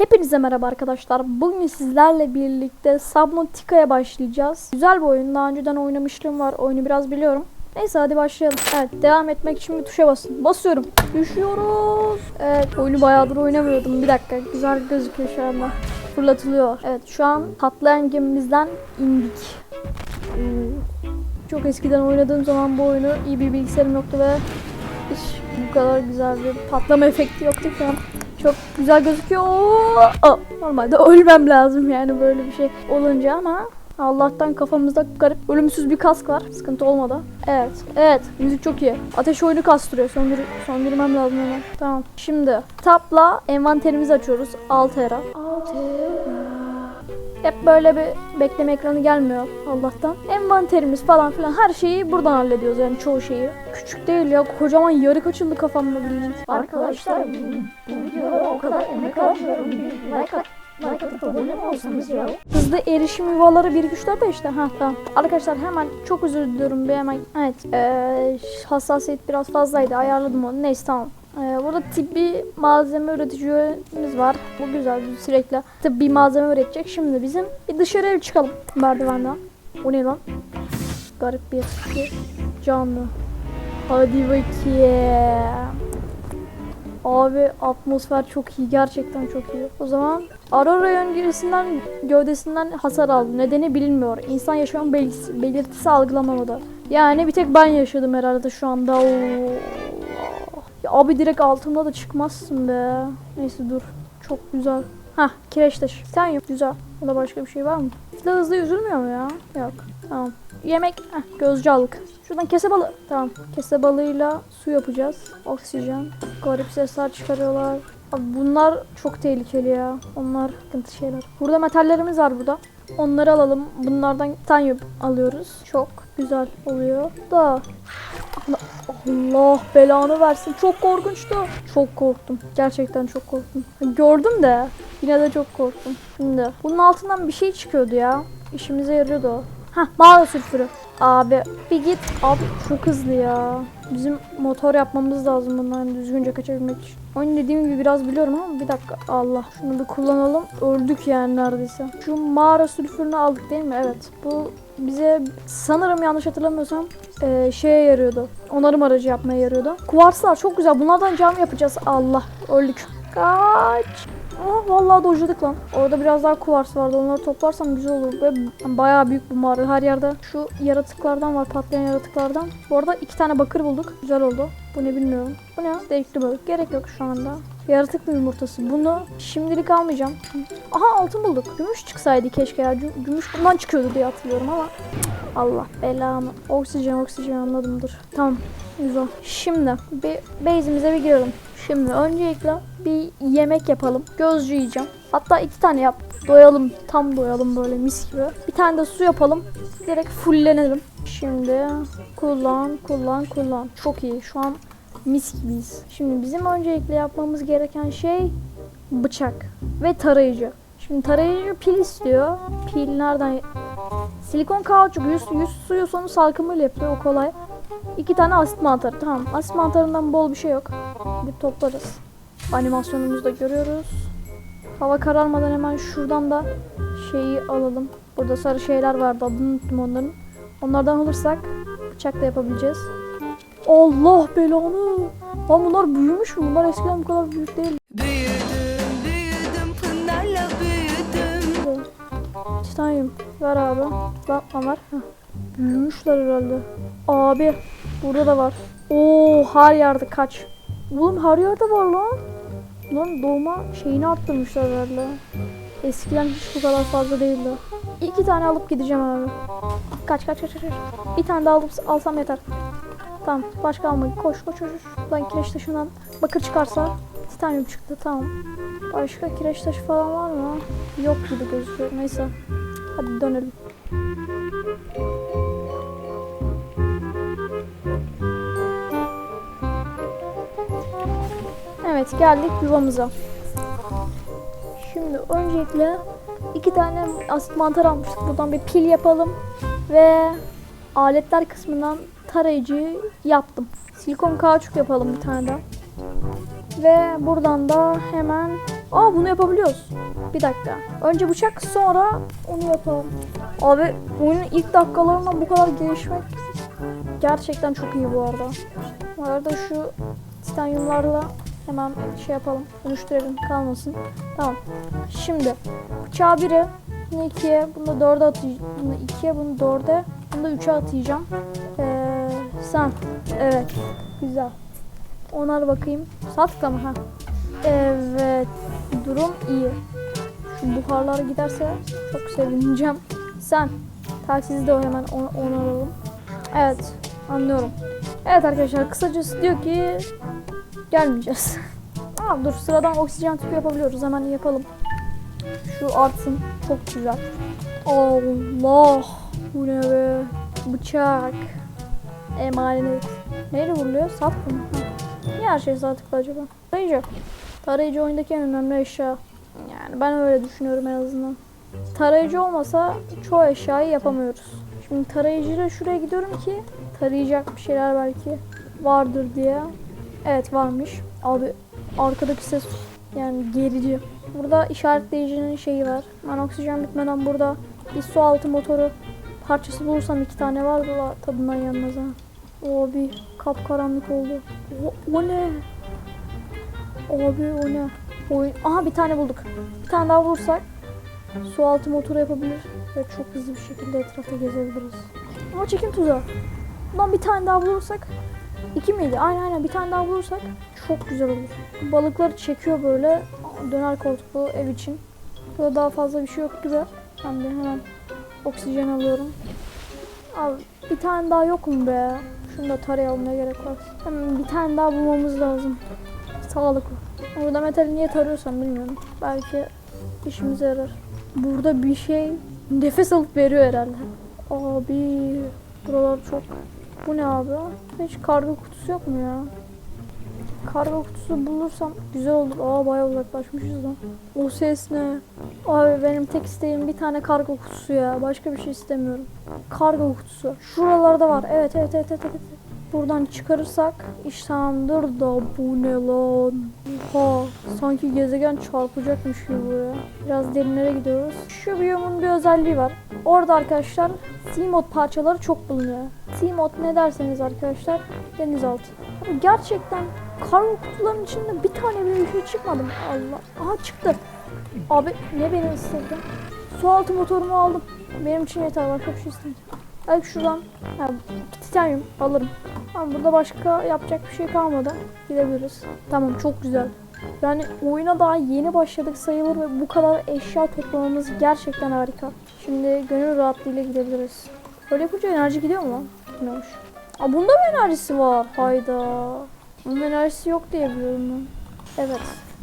Hepinize merhaba arkadaşlar. Bugün sizlerle birlikte Subnautica'ya başlayacağız. Güzel bir oyun. Daha önceden oynamışlığım var. Oyunu biraz biliyorum. Neyse hadi başlayalım. Evet devam etmek için bir tuşa basın. Basıyorum. Düşüyoruz. Evet oyunu bayağıdır oynamıyordum. Bir dakika. Güzel gözüküyor şu anda. Fırlatılıyor. Evet şu an patlayan gemimizden indik. Hmm. Çok eskiden oynadığım zaman bu oyunu iyi bir bilgisayarım yoktu ve hiç bu kadar güzel bir patlama efekti yoktu an. Çok güzel gözüküyor. Aa, normalde ölmem lazım yani böyle bir şey olunca ama Allah'tan kafamızda garip ölümsüz bir kask var. Sıkıntı olmadı. Evet. Evet. Müzik çok iyi. Ateş oyunu kastırıyor. Söndür söndürmem lazım hemen. Tamam. Şimdi tapla envanterimizi açıyoruz. Altera. Altera. Hep böyle bir bekleme ekranı gelmiyor Allah'tan. Envanterimiz falan filan her şeyi buradan hallediyoruz yani çoğu şeyi. Küçük değil ya kocaman yarık açıldı kafamda bildiğiniz. Arkadaşlar bu, videolara o kadar emek harcıyorum. Like, at? Hızlı erişim yuvaları 1 2 4 5'te. Ha tamam. Arkadaşlar hemen çok özür diliyorum bir hemen. Evet. Ee, hassasiyet biraz fazlaydı. Ayarladım onu. Neyse tamam. Ee, burada tıbbi malzeme üreticimiz var. Bu güzel sürekli tıbbi malzeme üretecek. Şimdi bizim bir dışarıya çıkalım merdivenden. O ne lan? Garip bir, bir canlı. Hadi bakayım. Abi atmosfer çok iyi. Gerçekten çok iyi. O zaman Aurora öncesinden gövdesinden hasar aldı. Nedeni bilinmiyor. İnsan yaşam belirtisi, belirtisi algılamamadı. Yani bir tek ben yaşadım herhalde şu anda. Oo. Ya abi direkt altımda da çıkmazsın be. Neyse dur. Çok güzel. Hah kireç taşı. Sen yok. Güzel. Bunda başka bir şey var mı? Hızlı hızlı yüzülmüyor mu ya? Yok. Tamam. Yemek. Heh, gözcü aldık. Şuradan kese balığı. Tamam. Kese balığıyla su yapacağız. Oksijen. Garip sesler çıkarıyorlar. Abi bunlar çok tehlikeli ya. Onlar sıkıntı şeyler. Burada metallerimiz var burada. Onları alalım. Bunlardan titanyum alıyoruz. Çok güzel oluyor. Da Allah, belanı versin. Çok korkunçtu. Çok korktum. Gerçekten çok korktum. Gördüm de yine de çok korktum. Şimdi bunun altından bir şey çıkıyordu ya. İşimize yarıyordu o. Hah mağara sülfürü. Abi bir git. Abi çok hızlı ya. Bizim motor yapmamız lazım bundan düzgünce kaçabilmek için. Oyun dediğim gibi biraz biliyorum ama bir dakika. Allah. Şunu bir kullanalım. Öldük yani neredeyse. Şu mağara sülfürünü aldık değil mi? Evet. Bu bize sanırım yanlış hatırlamıyorsam eee, şeye yarıyordu. Onarım aracı yapmaya yarıyordu. Kuvarslar çok güzel. Bunlardan cam yapacağız. Allah. Öldük. Kaç. Aa, vallahi dojladık lan. Orada biraz daha kuvars vardı. Onları toplarsam güzel olur. Ve bayağı büyük bu mağara. Her yerde şu yaratıklardan var. Patlayan yaratıklardan. Bu arada iki tane bakır bulduk. Güzel oldu. Bu ne bilmiyorum. Bu ne? Delikli balık. Gerek yok şu anda. Yaratık mı yumurtası? Bunu şimdilik almayacağım. Aha altın bulduk. Gümüş çıksaydı keşke ya. Gü- Gümüş bundan çıkıyordu diye hatırlıyorum ama. Allah belamı. Oksijen oksijen anladımdır. Tamam. Güzel. Şimdi bir base'imize bir girelim. Şimdi öncelikle bir yemek yapalım. Gözcü yiyeceğim. Hatta iki tane yap. Doyalım. Tam doyalım böyle mis gibi. Bir tane de su yapalım. Direkt fulllenelim. Şimdi kullan, kullan, kullan. Çok iyi. Şu an mis gibiyiz. Şimdi bizim öncelikle yapmamız gereken şey bıçak ve tarayıcı. Şimdi tarayıcı pil istiyor. Pil nereden? Silikon kauçuk yüz, yüz suyu sonu salkımıyla yapıyor. O kolay. İki tane asit mantarı. Tamam. Asit mantarından bol bir şey yok. Gidip toplarız. Animasyonumuzu da görüyoruz. Hava kararmadan hemen şuradan da şeyi alalım. Burada sarı şeyler vardı. Adını unuttum onların. Onlardan alırsak bıçak da yapabileceğiz. Allah belanı. Lan bunlar büyümüş mü? Bunlar eskiden bu kadar büyük değil. Büyüdüm, büyüdüm, pınarla büyüdüm. Titanium. Ver abi. Bakma var. Büyümüşler herhalde. Abi. Burada da var. Oo her yerde kaç. Oğlum her yerde var lan. Lan doğma şeyini arttırmışlar herhalde. Eskiden hiç bu kadar fazla değildi. İki tane alıp gideceğim abi. Kaç kaç kaç kaç. Bir tane daha alıp alsam yeter. Tamam başka almayın. Koş koş koş. Lan kireç taşından bakır çıkarsa titanyum çıktı tamam. Başka kireç taşı falan var mı? Yok gibi gözüküyor. Neyse. Hadi dönelim. Evet geldik yuvamıza. Şimdi öncelikle iki tane asit mantar almıştık. Buradan bir pil yapalım. Ve aletler kısmından tarayıcıyı yaptım. Silikon kauçuk yapalım bir tane daha. Ve buradan da hemen... Aa bunu yapabiliyoruz. Bir dakika. Önce bıçak sonra onu yapalım. Abi oyunun ilk dakikalarından bu kadar gelişmek gerçekten çok iyi bu arada. Bu arada şu titanyumlarla hemen şey yapalım. Dönüştürelim kalmasın. Tamam. Şimdi bıçağı 1'e, bunu 2'ye, bunu da 4'e atacağım. Bunu 2'ye, bunu 4'e, bunu da 3'e atacağım. Ee, sen. Evet. Güzel. Onar bakayım. Sağ tıkla mı? Ha. Evet. Durum iyi. Şu buharlar giderse çok sevineceğim. Sen. Telsizi de o hemen on- onaralım. Evet. Anlıyorum. Evet arkadaşlar kısacası diyor ki gelmeyeceğiz. Aa, dur sıradan oksijen tüpü yapabiliyoruz. Hemen yapalım. Şu artsın. Çok güzel. Allah. Bu ne be? Bıçak. Emanet. Neyle vuruluyor? Sap mı? Niye her şey sağ acaba? Tarayıcı. Tarayıcı oyundaki en önemli eşya. Yani ben öyle düşünüyorum en azından. Tarayıcı olmasa çoğu eşyayı yapamıyoruz. Şimdi tarayıcıyla şuraya gidiyorum ki tarayacak bir şeyler belki vardır diye. Evet varmış. Abi arkadaki ses yani gerici. Burada işaretleyicinin şeyi var. Ben oksijen bitmeden burada bir su altı motoru parçası bulursam iki tane var da tadından yanmaz ha. Abi kapkaranlık oldu. O, o ne? Abi o ne? Oyun. Aha bir tane bulduk. Bir tane daha bulursak su altı motoru yapabilir ve çok hızlı bir şekilde etrafta gezebiliriz. Ama çekim tuzağı. Bundan bir tane daha bulursak iki miydi? Aynen aynen bir tane daha bulursak çok güzel olur. Balıkları çekiyor böyle döner koltuklu ev için. Burada daha fazla bir şey yok gibi. Ben de hemen oksijen alıyorum. Abi bir tane daha yok mu be? Şunu da tarayalım ne gerek var. Hemen bir tane daha bulmamız lazım. Sağlıklı. Burada metali niye tarıyorsam bilmiyorum. Belki işimize yarar. Burada bir şey nefes alıp veriyor herhalde. Abi buralar çok... Bu ne abi? Hiç kargo kutusu yok mu ya? Kargo kutusu bulursam güzel olur. Aa bayağı uzaklaşmışız lan. O ses ne? Abi benim tek isteğim bir tane kargo kutusu ya. Başka bir şey istemiyorum. Kargo kutusu. Şuralarda var. Evet evet evet evet. evet. Buradan çıkarırsak iş da bu ne lan? Oha sanki gezegen çarpacakmış gibi buraya. Biraz derinlere gidiyoruz. Şu biyomun bir özelliği var. Orada arkadaşlar Seamod parçaları çok bulunuyor. Seamod ne derseniz arkadaşlar denizaltı. Abi gerçekten kargo kutularının içinde bir tane bir şey çıkmadı mı? Allah. Aha çıktı. Abi ne beni ısırdı? Su altı motorumu aldım. Benim için yeter başka bir şey istemiyorum. Belki şuradan ha, titanyum alırım. Ama burada başka yapacak bir şey kalmadı. Gidebiliriz. Tamam çok güzel. Yani oyuna daha yeni başladık sayılır ve bu kadar eşya toplamamız gerçekten harika. Şimdi gönül rahatlığıyla gidebiliriz. Böyle yapınca enerji gidiyor mu lan? Gitmiyormuş. Aa bunda mı enerjisi var? Hayda. Bunun enerjisi yok diye biliyorum ben. Evet.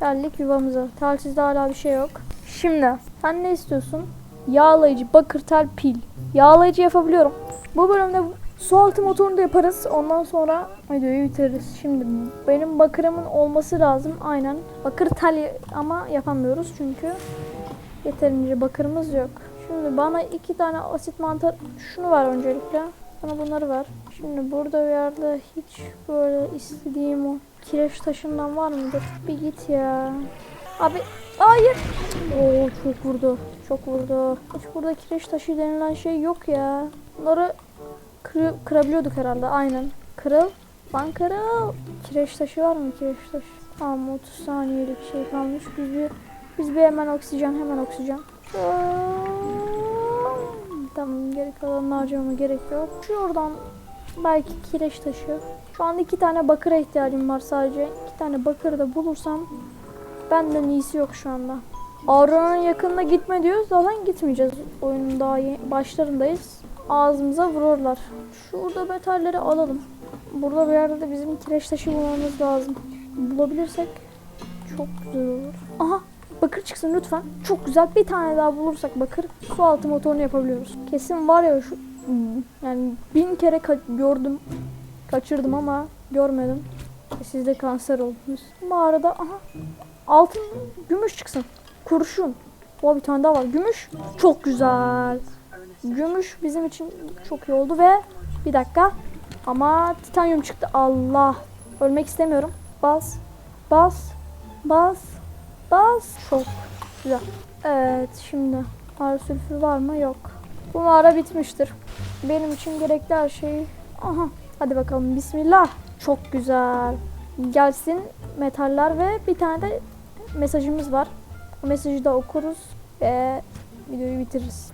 Geldik yuvamıza. Telsizde hala bir şey yok. Şimdi sen ne istiyorsun? Yağlayıcı, bakır tel, pil. Yağlayıcı yapabiliyorum. Bu bölümde su altı motorunu da yaparız. Ondan sonra videoyu bitiririz. Şimdi benim bakırımın olması lazım. Aynen. Bakır tel ama yapamıyoruz çünkü yeterince bakırımız yok. Şimdi bana iki tane asit mantar şunu var öncelikle. Bana bunları ver. Şimdi burada bir yerde hiç böyle istediğim o kireç taşından var mıdır? Bir git ya. Abi hayır. Oo çok vurdu. Çok vurdu. Hiç burada kireç taşı denilen şey yok ya. Bunları kırı- kırabiliyorduk herhalde. Aynen. Kırıl. Lan kırıl. Kireç taşı var mı kireç taşı? Tamam 30 saniyelik şey kalmış. Biz bir, biz bir hemen oksijen hemen oksijen. Tamam geri kalanını harcamama gerek yok. Şuradan belki kireç taşı. Şu anda iki tane bakıra ihtiyacım var sadece. İki tane bakır da bulursam benden iyisi yok şu anda. Aurona'nın yakınına gitme diyoruz. Zaten gitmeyeceğiz. Oyunun daha başlarındayız. Ağzımıza vururlar. Şurada metalleri alalım. Burada bir yerde de bizim kireç taşı bulmamız lazım. Bulabilirsek çok güzel olur. Aha bakır çıksın lütfen. Çok güzel. Bir tane daha bulursak bakır su altı motorunu yapabiliyoruz. Kesin var ya şu yani bin kere ka- gördüm. Kaçırdım ama görmedim. E, Siz de kanser oldunuz. Bu arada aha altın gümüş çıksın. Kurşun. O bir tane daha var. Gümüş. Çok güzel. Gümüş bizim için çok iyi oldu ve bir dakika. Ama titanyum çıktı. Allah. Ölmek istemiyorum. Bas. Bas. Bas. Bas. Çok güzel. Evet şimdi ağrı sülfür var mı? Yok. Bu mağara bitmiştir. Benim için gerekli her şey. Aha. Hadi bakalım. Bismillah. Çok güzel. Gelsin metaller ve bir tane de mesajımız var. O mesajı da okuruz ve videoyu bitiririz.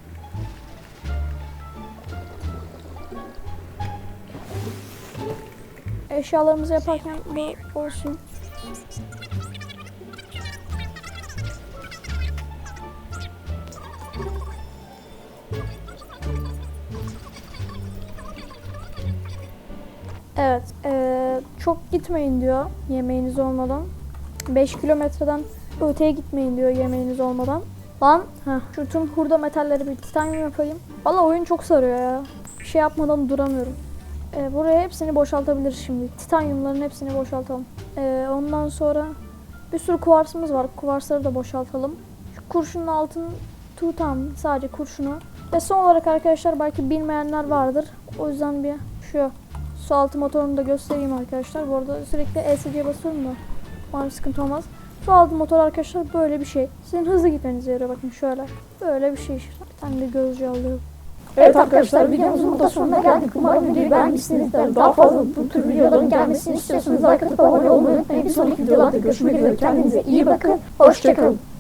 Eşyalarımızı yaparken bu olsun. Evet, eee, çok gitmeyin diyor yemeğiniz olmadan. 5 kilometreden öteye gitmeyin diyor yemeğiniz olmadan. Lan, heh, şu tüm hurda metalleri bir titanyum yapayım. Valla oyun çok sarıyor ya. Bir şey yapmadan duramıyorum. Eee, buraya hepsini boşaltabiliriz şimdi. Titanyumların hepsini boşaltalım. Eee, ondan sonra bir sürü kuvarsımız var. Kuvarsları da boşaltalım. Şu kurşunun altını tutam sadece kurşunu. Ve son olarak arkadaşlar belki bilmeyenler vardır. O yüzden bir şu su altı motorunu da göstereyim arkadaşlar. Bu arada sürekli ESC'ye basıyorum da umarım sıkıntı olmaz. Su altı motor arkadaşlar böyle bir şey. Sizin hızlı gitmenize yarıyor bakın şöyle. Böyle bir şey işte. Bir tane de gözcü alıyorum. Evet arkadaşlar videomuzun burada sonuna geldik. Umarım videoyu beğenmişsinizdir. Daha fazla bu tür videoların gelmesini istiyorsanız like atıp abone olmayı unutmayın. Bir sonraki videolarda görüşmek üzere. Kendinize iyi bakın. Hoşçakalın.